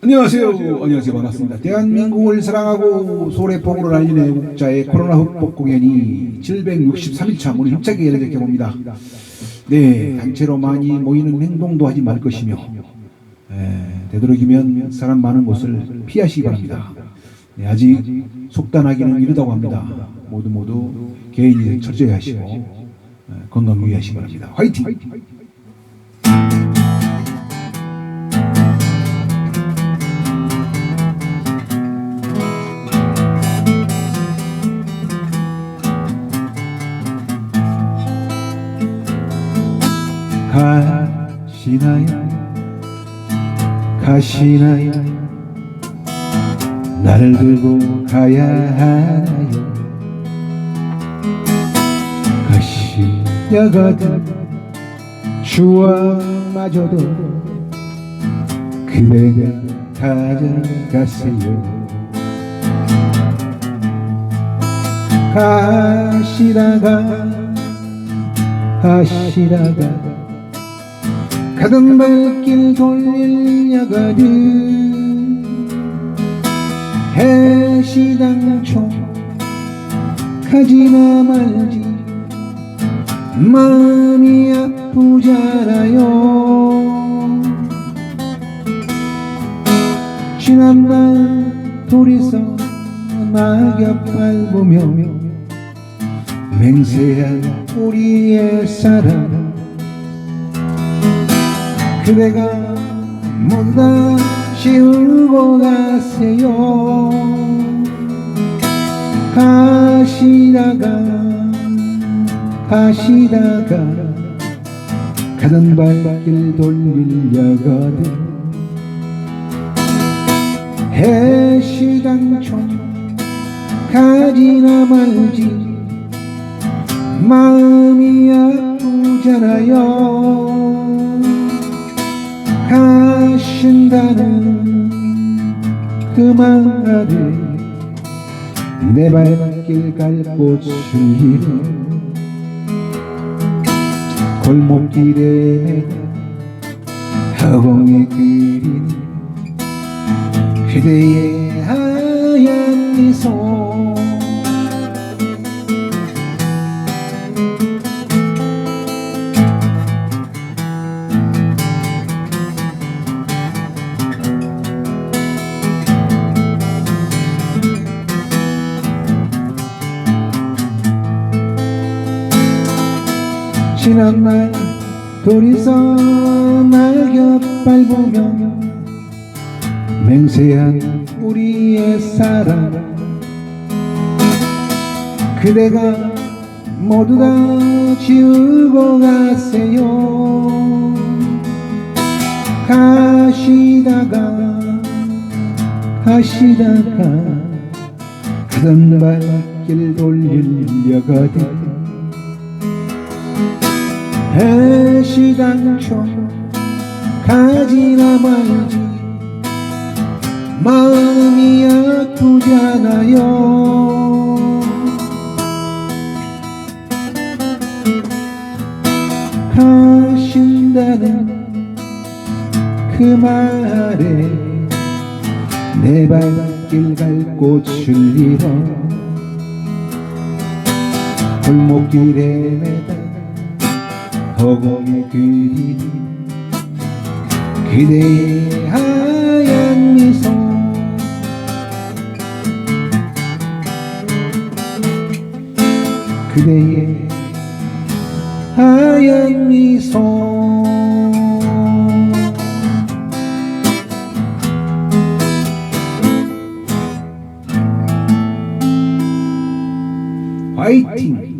안녕하세요. 안녕하세요. 반갑습니다. 대한민국을 사랑하고 소래 폭우를 알리는 애국자의 코로나 흑복 공연이 763일차 문을 힘차게 열리게 봅니다. 네, 단체로 많이 모이는 행동도 하지 말 것이며 에, 되도록이면 사람 많은 곳을 피하시기 바랍니다. 네, 아직 속단하기는 이르다고 합니다. 모두 모두 개인이 철저히 하시고 에, 건강 유의하시기 바랍니다. 화이팅! 가시나요? 가시나요? 나를 들고 가야 하나요? 가시려거든 추억마저도 그대가 가져가세요. 가시다가 가시다가 가던 발길 돌려가듯 해시당초 가지나 말지. 마음이 아프잖아요. 지난날 둘이서 낙엽 밟으며 맹세한 우리의 사랑 그대가 모두 다 지우고 가세요. 가시다가 가시다가 가던 발길 돌리려거든 해시당초 가지나 말지 마음이 아프잖아요 가신다는 그 말에 내 발길 갈 곳을 잃어 골목길에 허공에 그린 그대의 하얀 미소 지난 날 둘이서 낙엽 밟으며 맹세한 우리의 사랑. 그대가 모두 다 지우고 가세요. 가시다가 가시다가 가던 발길 돌리려거든 해시당초 가지나 말지 마음이 아프잖아요. 가신다는 그 말에 내 발길 갈 곳을 잃어 골목길에 매다 허공에 그린 그대의 하얀 미소 그대의 하얀 미소 화이팅!